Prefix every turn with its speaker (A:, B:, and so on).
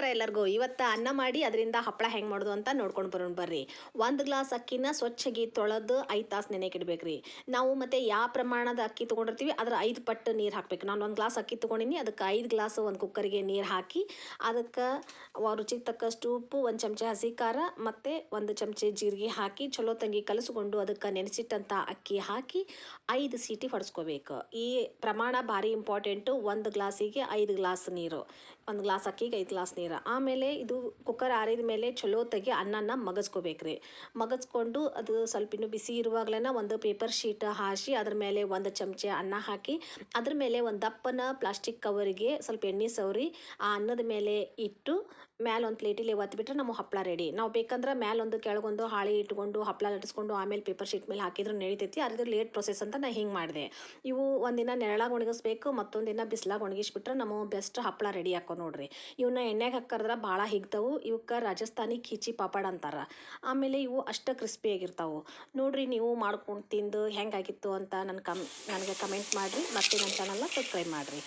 A: ನಮಸ್ಕಾರ ಎಲ್ಲರಿಗೂ. ಇವತ್ತು ಅನ್ನ ಮಾಡಿ ಅದರಿಂದ ಹಪ್ಪಳ ಹೆಂಗೆ ಮಾಡೋದು ಅಂತ ನೋಡ್ಕೊಂಡು ಬರೋಣ ಬರ್ರಿ. ಒಂದು ಗ್ಲಾಸ್ ಅಕ್ಕಿನ ಸ್ವಚ್ಛಗಿ ತೊಳೆದು ಐದು ತಾಸು ನೆನೆಕಿಡ್ಬೇಕು ರೀ ನಾವು ಮತ್ತೆ ಯಾವ ಪ್ರಮಾಣದ ಅಕ್ಕಿ ತೊಗೊಂಡಿರ್ತೀವಿ, ಅದ್ರ ಐದು ಪಟ್ಟು ನೀರು ಹಾಕ್ಬೇಕು. ನಾನು ಒಂದು ಗ್ಲಾಸ್ ಅಕ್ಕಿ ತೊಗೊಂಡಿನಿ, ಅದಕ್ಕೆ ಐದು ಗ್ಲಾಸ್ ಒಂದು ಕುಕ್ಕರಿಗೆ ನೀರು ಹಾಕಿ, ಅದಕ್ಕೆ ರುಚಿಗೆ ತಕ್ಕಷ್ಟು ಉಪ್ಪು, ಒಂದು ಚಮಚ ಹಸಿ ಖಾರ, ಮತ್ತು ಒಂದು ಚಮಚ ಜೀರಿಗೆ ಹಾಕಿ ಚಲೋ ತಂಗಿ ಕಲಸ್ಕೊಂಡು ಅದಕ್ಕೆ ನೆನೆಸಿಟ್ಟಂಥ ಅಕ್ಕಿ ಹಾಕಿ ಐದು ಸೀಟಿ ಹೊಡೆಸ್ಕೋಬೇಕು ಈ ಪ್ರಮಾಣ ಭಾರಿ ಇಂಪಾರ್ಟೆಂಟು, ಒಂದು ಗ್ಲಾಸಿಗೆ ಐದು ಗ್ಲಾಸ್ ನೀರು. ಒಂದು ಗ್ಲಾಸ್ ಅಕ್ಕಿಗೆ ಐದು ಗ್ಲಾಸ್ ನೀರು. ಆಮೇಲೆ ಇದು ಕುಕ್ಕರ್ ಆರಿದ ಮೇಲೆ ಚಲೋ ತೆಗಿ ಅನ್ನನ ಮಗಸ್ಕೋಬೇಕು ರೀ ಮಗಸ್ಕೊಂಡು ಅದು ಸ್ವಲ್ಪ ಇನ್ನು ಬಿಸಿ ಇರುವಾಗಲೇನ ಒಂದು ಪೇಪರ್ ಶೀಟ್ ಹಾಸಿ ಅದ್ರ ಮೇಲೆ ಒಂದು ಚಮಚೆ ಅನ್ನ ಹಾಕಿ ಅದ್ರ ಮೇಲೆ ಒಂದು ದಪ್ಪನ ಪ್ಲಾಸ್ಟಿಕ್ ಕವರಿಗೆ ಸ್ವಲ್ಪ ಎಣ್ಣೆ ಸವರಿ ಆ ಅನ್ನದ ಮೇಲೆ ಇಟ್ಟು ಮ್ಯಾಲ ಒಂದು ಪ್ಲೇಟಿಲಿ ಒತ್ತಿಬಿಟ್ರೆ ನಮ್ಮ ಹಪ್ಪಳ ರೆಡಿ ನಾವು ಬೇಕಂದ್ರೆ ಮ್ಯಾಲ ಒಂದು ಕೆಳಗೊಂದು ಹಾಳಿ ಇಟ್ಕೊಂಡು ಹಪ್ಪಳ ಲಟ್ಸ್ಕೊಂಡು ಆಮೇಲೆ ಪೇಪರ್ ಶೀಟ್ ಮೇಲೆ ಹಾಕಿದ್ರೆ ನಡೀತೈತಿ. ಅದ್ರ ಲೇಟ್ ಪ್ರೊಸೆಸ್ ಅಂತ ನಾನು ಹಿಂಗೆ ಮಾಡಿದೆ. ಇವು ಒಂದಿನ ನೆರಳಾಗ ಒಣಗಿಸ್ಬೇಕು ಮತ್ತೊಂದು ದಿನ ಬಿಸಿಲಾಗ ಒಣಗಿಸ್ಬಿಟ್ರೆ ನಮ್ಮ ಬೆಸ್ಟ್ ಹಪ್ಪಳ ರೆಡಿ ಹಾಕೋ ನೋಡ್ರಿ. ಇವನ್ನ ಎಣ್ಣೆಗೆ ಹಾಕರ್ದ್ರೆ ಭಾಳ ಹಿಗ್ತವು ಇವಕ್ಕೆ ರಾಜಸ್ಥಾನಿ ಖಿಚಿ ಪಾಪಡ್ ಅಂತಾರೆ. ಆಮೇಲೆ ಇವು ಅಷ್ಟು ಕ್ರಿಸ್ಪಿ ಆಗಿರ್ತಾವೆ. ನೋಡ್ರಿ ನೀವು ಮಾಡ್ಕೊಂಡು ತಿಂದು ಹೆಂಗಾಗಿತ್ತು ಅಂತ ನನ್ನ ಕಮ್, ನನಗೆ ಕಮೆಂಟ್ ಮಾಡಿರಿ, ಮತ್ತೆ ನನ್ನ ಚಾನಲ್ನ ಸಬ್ಸ್ಕ್ರೈಬ್ ಮಾಡಿರಿ.